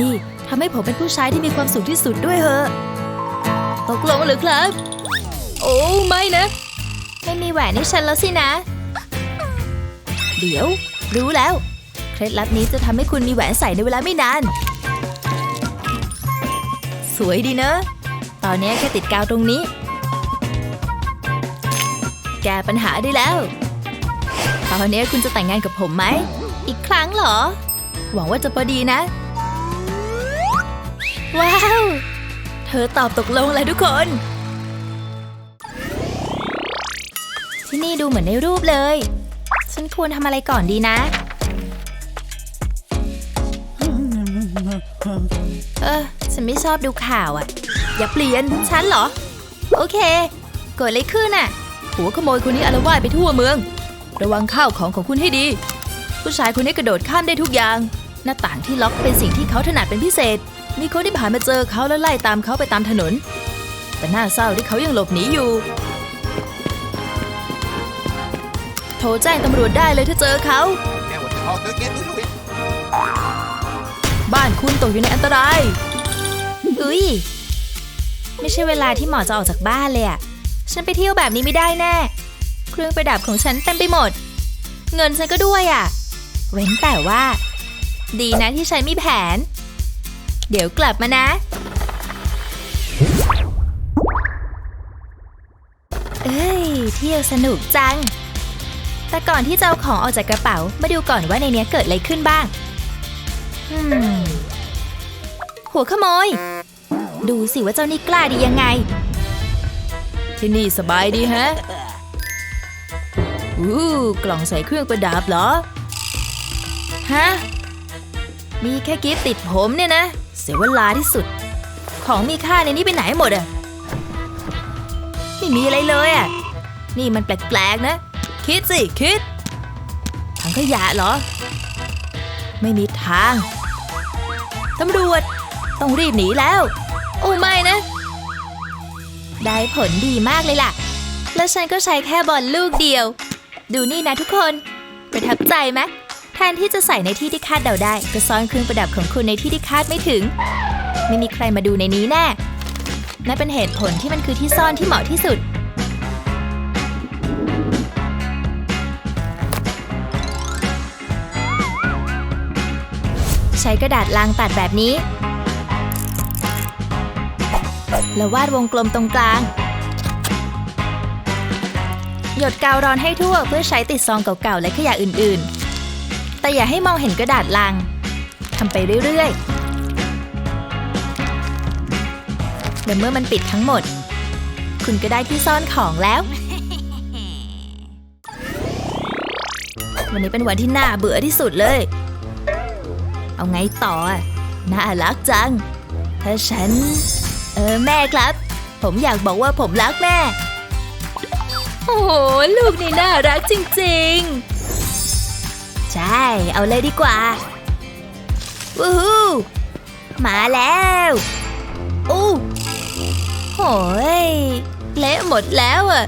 นี่ทำให้ผมเป็นผู้ชายที่มีความสุขที่สุดด้วยเหอะตกลงหรือครับ โอ้ไม่นะ ไม่มีแหวนให้ฉันแล้วสินะ เดี๋ยว รู้แล้ว เคล็ดลับนี้จะทำให้คุณมีแหวนใส่ในเวลาไม่นาน สวยดีเนอะ ตอนนี้แค่ติดกาวตรงนี้ แก้ปัญหาได้แล้ว ตอนนี้คุณจะแต่งงานกับผมไหม อีกครั้งเหรอ หวังว่าจะพอดีนะ ว้าว เธอตอบตกลงเลยทุกคน ที่นี่ดูเหมือนในรูปเลย ฉันควรทำอะไรก่อนดีนะ เออ ฉันไม่ชอบดูข่าวอะอย่าเปลี่ยนฉันเหรอ โอเค เกิดอะไรขึ้นอะหัวขโมยคนนี้อาละวาดไปทั่วเมือง ระวังข้าวของของคุณให้ดี ผู้ชายคนนี้กระโดดข้ามได้ทุกอย่าง หน้าต่างที่ล็อกเป็นสิ่งที่เขาถนัดเป็นพิเศษ มีคนที่ผ่านมาเจอเขาแล้วไล่ตามเขาไปตามถนน แต่น่าเศร้าที่เขายังหลบหนีอยู่ โทรแจ้งตำรวจได้เลยถ้าเจอเขา บ้านคุณตกอยู่ในอันตรายอุ้ยไม่ใช่เวลาที่หมอจะออกจากบ้านเลยอะฉันไปเที่ยวแบบนี้ไม่ได้แน่ เครื่องประดับของฉันเต็มไปหมด เงินฉันก็ด้วยอะเว้นแต่ว่า ดีนะที่ฉันมีแผน เดี๋ยวกลับมานะ เอ้ย เที่ยวสนุกจัง แต่ก่อนที่จะเอาของออกจากกระเป๋า มาดูก่อนว่าในเนี้ยเกิดอะไรขึ้นบ้างอืมหัวขโมย ดูสิว่าเจ้านี่กล้าดียังไง ที่นี่สบายดีฮะอู้กล่องใส่เครื่องประดับเหรอ ฮะ มีแค่กิฟต์ติดผมเนี่ยนะ เสียเวลาที่สุด ของมีค่าในนี้ไปไหนหมดอะไม่มีอะไรเลยอะนี่มันแปลกๆนะ คิดสิคิดถังขยะเหรอ ไม่มีทางตำรวจต้องรีบหนีแล้ว โอ้ไม่นะ ได้ผลดีมากเลยล่ะ แล้วฉันก็ใช้แค่บอลลูกเดียว ดูนี่นะทุกคน ประทับใจไหม ทนที่จะใส่ในที่ที่คาดเดาได้ ก็ซ่อนเครื่องประดับของคุณในที่ที่คาดไม่ถึง ไม่มีใครมาดูในนี้แน่นั่นเป็นเหตุผลที่มันคือที่ซ่อนที่เหมาะที่สุด ใช้กระดาษลังตัดแบบนี้ แล้ววาดวงกลมตรงกลาง หยดกาวร้อนให้ทั่วเพื่อใช้ติดซองเก่าๆและขยะอื่นๆ แต่อย่าให้มองเห็นกระดาษลังทำไปเรื่อยๆ และเมื่อมันปิดทั้งหมด คุณก็ได้ที่ซ่อนของแล้ว วันนี้เป็นวันที่น่าเบื่อที่สุดเลย เอาไงต่อ น่ารักจัง ถ้าฉัน เออแม่ครับ ผมอยากบอกว่าผมรักแม่ โอ้โห ลูกนี่น่ารักจริง ๆ ใช่ เอาเลยดีกว่า วู้ฮู้มาแล้วอู้โหยเละหมดแล้วอะ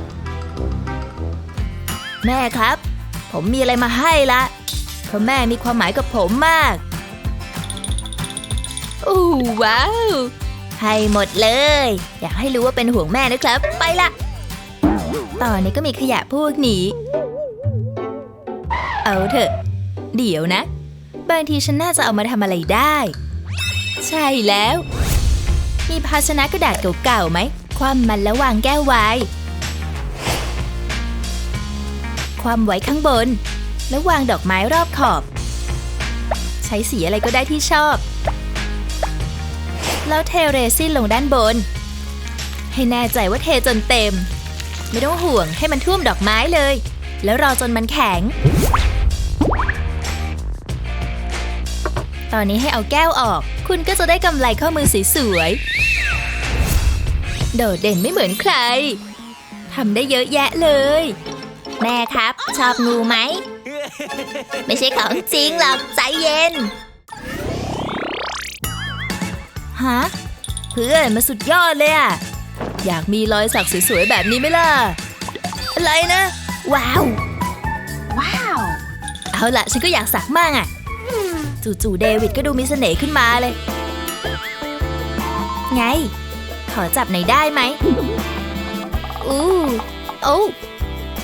แม่ครับ ผมมีอะไรมาให้ละเพราะแม่มีความหมายกับผมมากอู้ว้าว ให้หมดเลย อยากให้รู้ว่าเป็นห่วงแม่นะครับ ไปละตอนนี้ก็มีขยะพวกนี้ เอาเถอะ เดี๋ยวนะ บางทีฉันน่าจะเอามาทำอะไรได้ ใช่แล้ว มีภาชนะกระดาษเก่าๆไหม ความมันแล้ววางแก้วไว้ ความไว้ข้างบน แล้ววางดอกไม้รอบขอบ ใช้สีอะไรก็ได้ที่ชอบ แล้วเทเรซินลงด้านบน ให้แน่ใจว่าเทจนเต็ม ไม่ต้องห่วงให้มันท่วมดอกไม้เลย แล้วรอจนมันแข็ง ตอนนี้ให้เอาแก้วออก คุณก็จะได้กำไรข้อมือสวยๆ โดดเด่นไม่เหมือนใคร ทำได้เยอะแยะเลย แม่ครับ ชอบงูไหม ไม่ใช่ของจริงหรอก ใจเย็น ฮะ เพื่อนมาสุดยอดเลยอะอยากมีรอยสักสวยๆ แบบนี้ไหมล่ะ อะไรนะ ว้าว ว้าว เอาล่ะฉันก็อยากสักมากอะ จู่ๆเดวิดก็ดูมีเสน่ห์ขึ้นมาเลย ไง ขอจับหน่อยได้ไหม อู้โอ้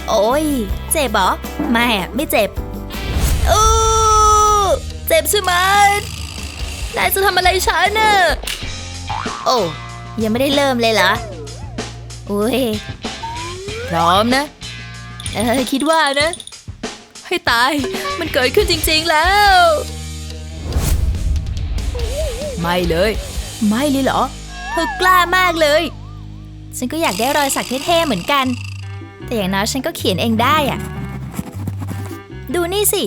โอ้ย เจ็บหรอ ไม่อะไม่เจ็บ อู้เจ็บใช่ไหมนายจะทำอะไรฉันน่ะโอ้ยังไม่ได้เริ่มเลยเหรอ อุ้ย พร้อมนะ เออ คิดว่านะ ให้ตาย มันเกิดขึ้นจริง ๆแล้ว ไม่เลย ไม่เลยเหรอ เธอกล้ามากเลย ฉันก็อยากได้รอยสักเท่ๆเหมือนกัน แต่อย่างน้อยฉันก็เขียนเองได้อะดูนี่สิ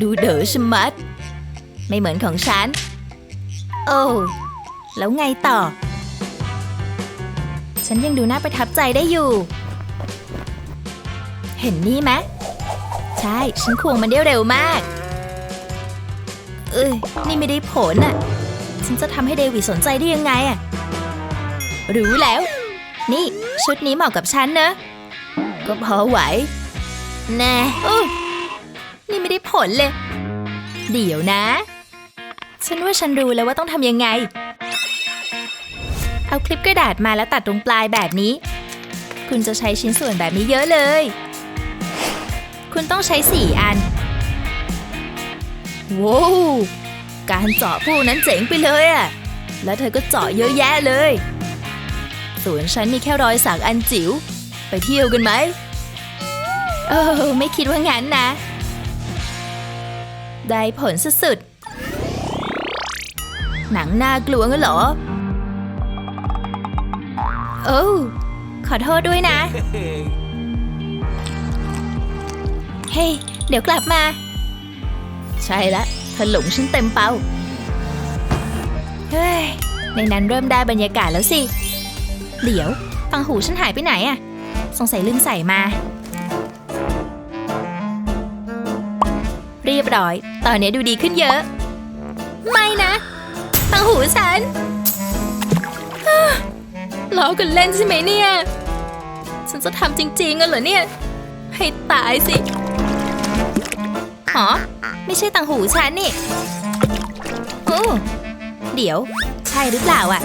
ดูเด๋อชมัด ไม่เหมือนของฉัน โอ้แล้วไงต่อ ฉันยังดูน่าประทับใจได้อยู่ เห็นนี่ไหมใช่ ฉันควงมันได้เร็วมาก เอ้ย นี่ไม่ได้ผลน่ะฉันจะทำให้เดวิดสนใจได้ยังไงอะรู้แล้ว นี่ชุดนี้เหมาะกับฉันนะ ก็พอไหว แน่อุ๊ยนี่ไม่ได้ผลเลย เดี๋ยวนะ ฉันว่าฉันรู้แล้วว่าต้องทำยังไง เอาคลิปกระดาษมาแล้วตัดตรงปลายแบบนี้ คุณจะใช้ชิ้นส่วนแบบนี้เยอะเลย คุณต้องใช้สี่อัน ว้าวการเจาะพวกนั้นเจ๋งไปเลยอะแล้วเธอก็เจาะเยอะแยะเลยส่วนฉันมีแค่รอยสักอันจิ๋ว ไปเที่ยวกันไหมเออไม่คิดว่างั้นนะ ได้ผลสุดๆ หนังน่ากลัวงั้นเหรอ โอ้วขอโทษด้วยนะ เฮ้ยเดี๋ยวกลับมา ใช่ละเธอหลงฉันเต็มเป้า เฮ้ย ในนั้นเริ่มได้บรรยากาศแล้วสิ เดี๋ยวตังหูฉันหายไปไหนอะสงสัยลืมใส่มา เรียบร้อย ตอนนี้ดูดีขึ้นเยอะ ไม่นะตังหูฉันล้อกันเล่นใช่ไหมเนี่ย ฉันจะทำจริงๆกันเหรอเนี่ย ให้ตายสิ หอไม่ใช่ตังหูฉันนี่โอ้เดี๋ยว ใช่หรือเปล่าอะ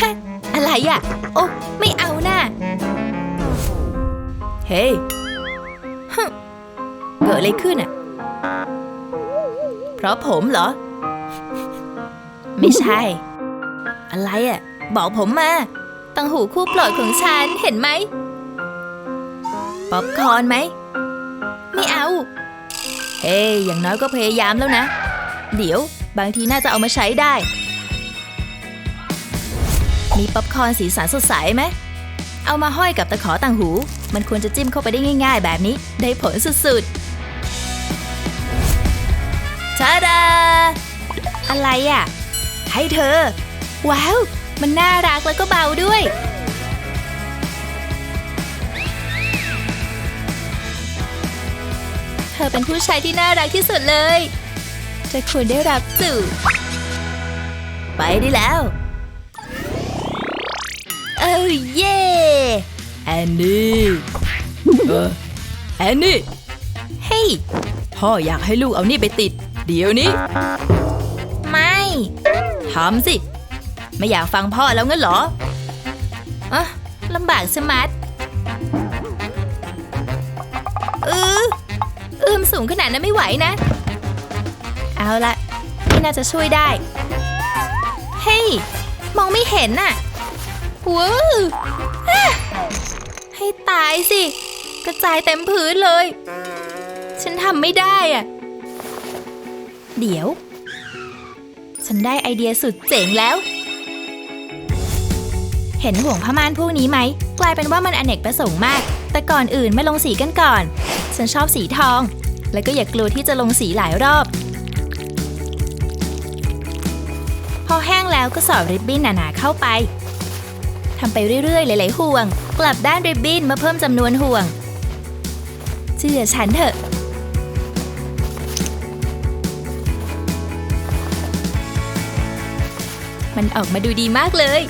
ฮะอะไรอะโอ้ไม่เอาน่ะเฮ้ยฮึเกิดอะไรขึ้นอะเพราะผมเหรอ ไม่ใช่ อะไรอะบอกผมมาตังหูคู่โปรดของฉันเห็นไหม ป๊อปคอร์นไหม ไม่เอา เฮ้ยอย่างน้อยก็พยายามแล้วนะ เดี๋ยวบางทีน่าจะเอามาใช้ได้ มีป๊อปคอร์นสีสันสดใสไหม เอามาห้อยกับตะขอต่างหู มันควรจะจิ้มเข้าไปได้ง่าย ๆ แบบนี้ ได้ผลสุดๆชาดา อะไรอะ ให้เธอ ว้าว มันน่ารักแล้วก็เบาด้วย เธอเป็นผู้ชายที่น่ารักที่สุดเลยเธอควรได้รับสู่ไปได้แล้ว เอ้ยเย่แอนนี่เออแอนนี่ เฮ้ย พ่ออยากให้ลูกเอานี่ไปติด เดี๋ยวนี้ ไม่ทำสิ ไม่อยากฟังพ่อแล้วงั้นเหรออะลำบากสมัด มสูงขนาดนั้นไม่ไหวนะ เอาละนี่น่าจะช่วยได้ เฮ้ย มองไม่เห็นน่ะว้าวให้ตายสิ กระจายเต็มพื้นเลย ฉันทำไม่ได้อะ เดี๋ยว ฉันได้ไอเดียสุดเจ๋งแล้ว เห็นห่วงผ้าม่านพวกนี้ไหม กลายเป็นว่ามันอเนกประสงค์มาก แต่ก่อนอื่นมาลงสีกันก่อน ฉันชอบสีทอง แล้วก็อย่ากลัวที่จะลงสีหลายรอบ พอแห้งแล้วก็สอดริบบิ้นหนาๆเข้าไปทำไปเรื่อยๆ หลายๆห่วง กลับด้านริบบิ้นมาเพิ่มจำนวนห่วง เชื่อฉันเถอะ มันออกมาดูดีมากเลย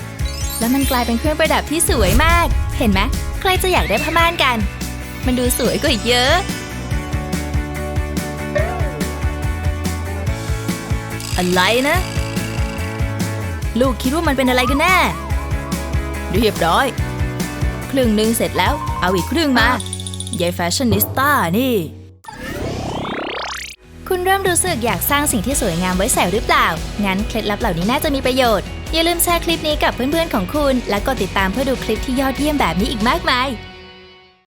แล้วมันกลายเป็นเครื่องประดับที่สวยมาก เห็นไหมใครจะอยากได้ผ้าม่านกัน มันดูสวยกว่าเยอะ อะไรนะ ลูกคิดว่ามันเป็นอะไรกันแน่เรียบร้อย ครึ่งหนึ่งเสร็จแล้ว เอาอีกครึ่งมายายแฟชั่นนิสต้านี่ คุณเริ่มรู้สึกอยากสร้างสิ่งที่สวยงามไว้ใส่หรือเปล่า งั้นเคล็ดลับเหล่านี้น่าจะมีประโยชน์ อย่าลืมแชร์คลิปนี้กับเพื่อนๆของคุณ และกดติดตามเพื่อดูคลิปที่ยอดเยี่ยมแบบนี้อีกมากมาย